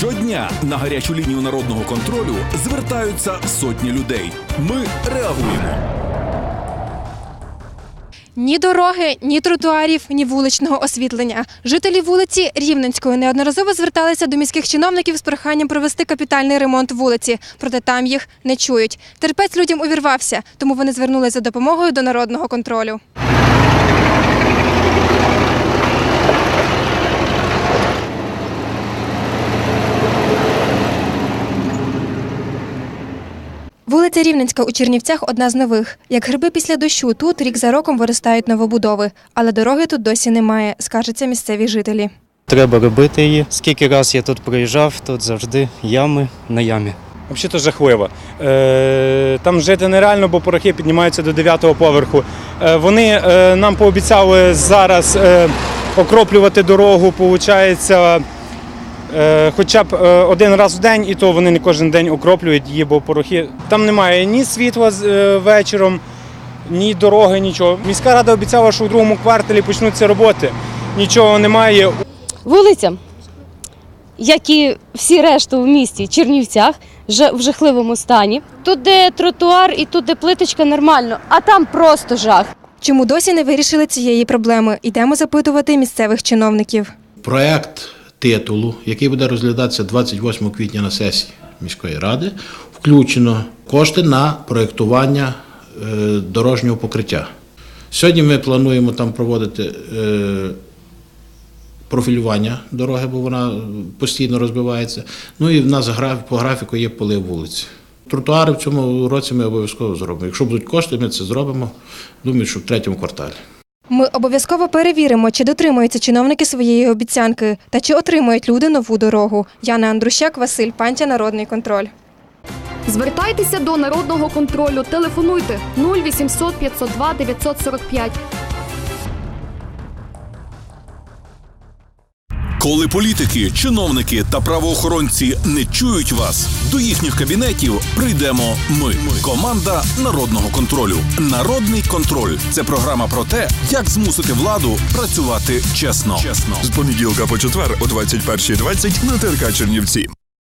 Щодня на гарячу лінію народного контролю звертаються сотні людей. Ми реагуємо. Ні дороги, ні тротуарів, ні вуличного освітлення. Жителі вулиці Рівненської неодноразово зверталися до міських чиновників з проханням провести капітальний ремонт вулиці, проте там їх не чують. Терпець людям увірвався, тому вони звернулися за допомогою до народного контролю. Вулиця Рівненська у Чернівцях одна з нових. Як гриби після дощу, тут рік за роком виростають новобудови, але дороги тут досі немає, скаржаться місцеві жителі. Треба робити її. Скільки раз я тут проїжджав, тут завжди ями на ямі. Взагалі то жахливо. Е, там жити нереально, бо порохи піднімаються до 9-го поверху. Е, вони е, нам пообіцяли зараз окроплювати дорогу, виходить, хоча б е, один раз в день, і то вони не кожен день окроплюють її, бо порохи. Там немає ні світла з- е, вечором, ні дороги, нічого. Міська рада обіцяла, що у другому кварталі почнуться роботи. Нічого немає. Вулиця, як і всі решту в місті Чернівцях, вже в жахливому стані. Тут, де тротуар і тут, де плиточка, нормально, а там просто жах. Чому досі не вирішили цієї проблеми? Йдемо запитувати місцевих чиновників. Проект титулу, який буде розглядатися 28 квітня на сесії міської ради, включено кошти на проєктування е, дорожнього покриття. Сьогодні ми плануємо там проводити е, профілювання дороги, бо вона постійно розбивається. Ну і в нас по графіку є полив вулиці. Тротуари в цьому році ми обов'язково зробимо. Якщо будуть кошти, ми це зробимо. Думаю, що в третьому кварталі. Ми обов'язково перевіримо, чи дотримуються чиновники своєї обіцянки та чи отримують люди нову дорогу. Яна Андрущак, Василь Пантя, Народний контроль. Звертайтеся до народного контролю. Телефонуйте 0800 502 945. Коли політики, чиновники та правоохоронці не чують вас, до їхніх кабінетів прийдемо ми. Команда народного контролю. Народний контроль це програма про те, як змусити владу працювати чесно. Чесно. З понеділка по четвер о 21.20 на ТРК Чернівці.